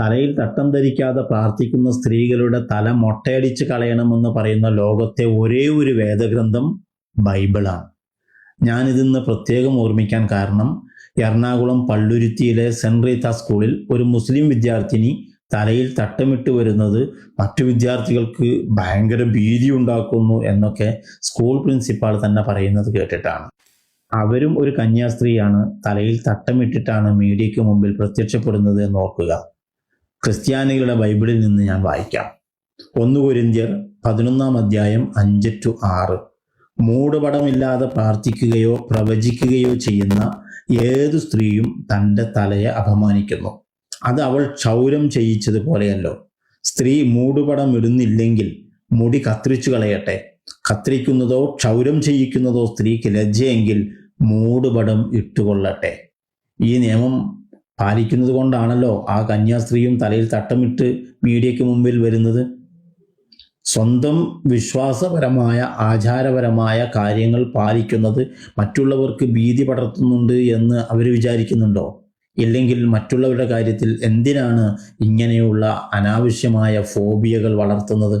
തലയിൽ തട്ടം ധരിക്കാതെ പ്രാർത്ഥിക്കുന്ന സ്ത്രീകളുടെ തല മൊട്ടയടിച്ച് കളയണമെന്ന് പറയുന്ന ലോകത്തെ ഒരേ ഒരു വേദഗ്രന്ഥം ബൈബിളാണ്. ഞാനിതിന്ന് പ്രത്യേകം ഓർമ്മിക്കാൻ കാരണം എറണാകുളം പള്ളുരുത്തിയിലെ സെന്റ് റീത്ത സ്കൂളിൽ ഒരു മുസ്ലിം വിദ്യാർത്ഥിനി തലയിൽ തട്ടമിട്ട് വരുന്നത് മറ്റു വിദ്യാർത്ഥികൾക്ക് ഭയങ്കര ഭീതി ഉണ്ടാക്കുന്നു എന്നൊക്കെ സ്കൂൾ പ്രിൻസിപ്പാൾ തന്നെ പറയുന്നത് കേട്ടിട്ടാണ്. അവരും ഒരു കന്യാസ്ത്രീയാണ് തലയിൽ തട്ടമിട്ടിട്ടാണ് മീഡിയയ്ക്ക് മുമ്പിൽ പ്രത്യക്ഷപ്പെടുന്നത് എന്ന് ഓർക്കുക. ക്രിസ്ത്യാനികളുടെ ബൈബിളിൽ നിന്ന് ഞാൻ വായിക്കാം. ഒന്ന് കുരിന്ത്യർ പതിനൊന്നാം അധ്യായം അഞ്ച് ടു ആറ്. മൂടുപടമില്ലാതെ പ്രാർത്ഥിക്കുകയോ പ്രവചിക്കുകയോ ചെയ്യുന്ന ഏതു സ്ത്രീയും തന്റെ തലയെ അപമാനിക്കുന്നു. അത് അവൾ ക്ഷൗരം ചെയ്യിച്ചതുപോലെയല്ലോ. സ്ത്രീ മൂടുപടം ഇടുന്നില്ലെങ്കിൽ മുടി കത്തിരിച്ചു കളയട്ടെ. കത്തിരിക്കുന്നതോ ക്ഷൗരം ചെയ്യിക്കുന്നതോ സ്ത്രീക്ക് ലജ്ജയെങ്കിൽ മൂടുപടം ഇട്ടുകൊള്ളട്ടെ. ഈ നിയമം പാലിക്കുന്നത് കൊണ്ടാണല്ലോ ആ കന്യാസ്ത്രീയും തലയിൽ തട്ടമിട്ട് മീഡിയയ്ക്ക് മുമ്പിൽ വരുന്നത്? സ്വന്തം വിശ്വാസപരമായ ആചാരപരമായ കാര്യങ്ങൾ പാലിക്കുന്നത് മറ്റുള്ളവർക്ക് ഭീതി പടർത്തുന്നുണ്ട് എന്ന് അവർ വിചാരിക്കുന്നുണ്ടോ? ഇല്ലെങ്കിൽ മറ്റുള്ളവരുടെ കാര്യത്തിൽ എന്തിനാണ് ഇങ്ങനെയുള്ള അനാവശ്യമായ ഫോബിയകൾ വളർത്തുന്നത്?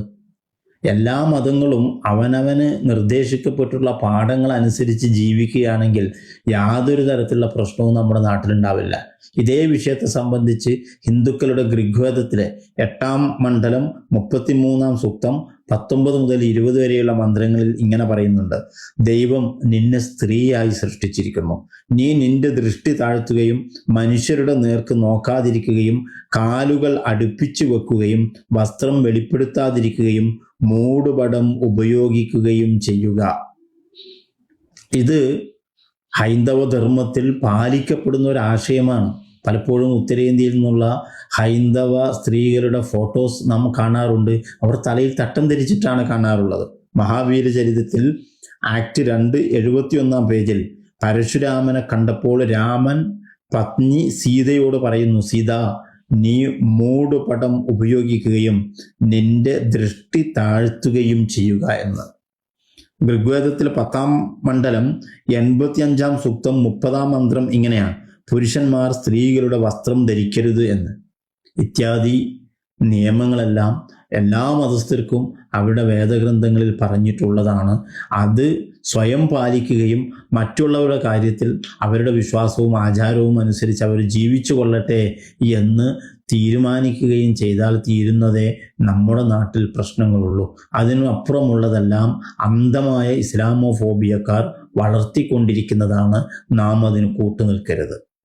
എല്ലാ മതങ്ങളും അവനവന് നിർദ്ദേശിക്കപ്പെട്ടുള്ള പാഠങ്ങൾ അനുസരിച്ച് ജീവിക്കുകയാണെങ്കിൽ യാതൊരു തരത്തിലുള്ള പ്രശ്നവും നമ്മുടെ നാട്ടിലുണ്ടാവില്ല. ഇതേ വിഷയത്തെ സംബന്ധിച്ച് ഹിന്ദുക്കളുടെ ഋഗ്വേദത്തിലെ എട്ടാം മണ്ഡലം മുപ്പത്തിമൂന്നാം സൂക്തം പത്തൊമ്പത് മുതൽ ഇരുപത് വരെയുള്ള മന്ത്രങ്ങളിൽ ഇങ്ങനെ പറയുന്നുണ്ട്. ദൈവം നിന്നെ സ്ത്രീയായി സൃഷ്ടിച്ചിരിക്കുന്നു. നീ നിന്റെ ദൃഷ്ടി താഴ്ത്തുകയും മനുഷ്യരുടെ നേർക്ക് നോക്കാതിരിക്കുകയും കാലുകൾ അടുപ്പിച്ചു വെക്കുകയും വസ്ത്രം വെളിപ്പെടുത്താതിരിക്കുകയും മൂടുപടം ഉപയോഗിക്കുകയും ചെയ്യുക. ഇത് ഹൈന്ദവ ധർമ്മത്തിൽ പാലിക്കപ്പെടുന്ന ഒരു ആശയമാണ്. പലപ്പോഴും ഉത്തരേന്ത്യയിൽ നിന്നുള്ള ഹൈന്ദവ സ്ത്രീകളുടെ ഫോട്ടോസ് നാം കാണാറുണ്ട്. അവർ തലയിൽ തട്ടം ധരിച്ചിട്ടാണ് കാണാറുള്ളത്. മഹാവീര ചരിതത്തിൽ ആക്ട് രണ്ട് എഴുപത്തിയൊന്നാം പേജിൽ പരശുരാമനെ കണ്ടപ്പോൾ രാമൻ പത്നി സീതയോട് പറയുന്നു സീത നീ മൂടുപടം ഉപയോഗിക്കുകയും നിന്റെ ദൃഷ്ടി താഴ്ത്തുകയും ചെയ്യുക എന്ന്. ഋഗ്വേദത്തിലെ പത്താം മണ്ഡലം എൺപത്തിയഞ്ചാം സൂക്തം മുപ്പതാം മന്ത്രം ഇങ്ങനെയാണ്. പുരുഷന്മാർ സ്ത്രീകളുടെ വസ്ത്രം ധരിക്കരുത് എന്ന്. ഇത്യാദി നിയമങ്ങളെല്ലാം എല്ലാ മതസ്ഥർക്കും അവരുടെ വേദഗ്രന്ഥങ്ങളിൽ പറഞ്ഞിട്ടുള്ളതാണ്. അത് സ്വയം പാലിക്കുകയും മറ്റുള്ളവരുടെ കാര്യത്തിൽ അവരുടെ വിശ്വാസവും ആചാരവും അനുസരിച്ച് അവർ ജീവിച്ചു കൊള്ളട്ടെ എന്ന് തീരുമാനിക്കുകയും ചെയ്താൽ തീരുന്നതേ നമ്മുടെ നാട്ടിൽ പ്രശ്നങ്ങളുള്ളൂ. അതിനപ്പുറമുള്ളതെല്ലാം അന്ധമായ ഇസ്ലാമോഫോബിയക്കാർ വളർത്തിക്കൊണ്ടിരിക്കുന്നതാണ് നാം അതിന് കൂട്ടുനിൽക്കരുത്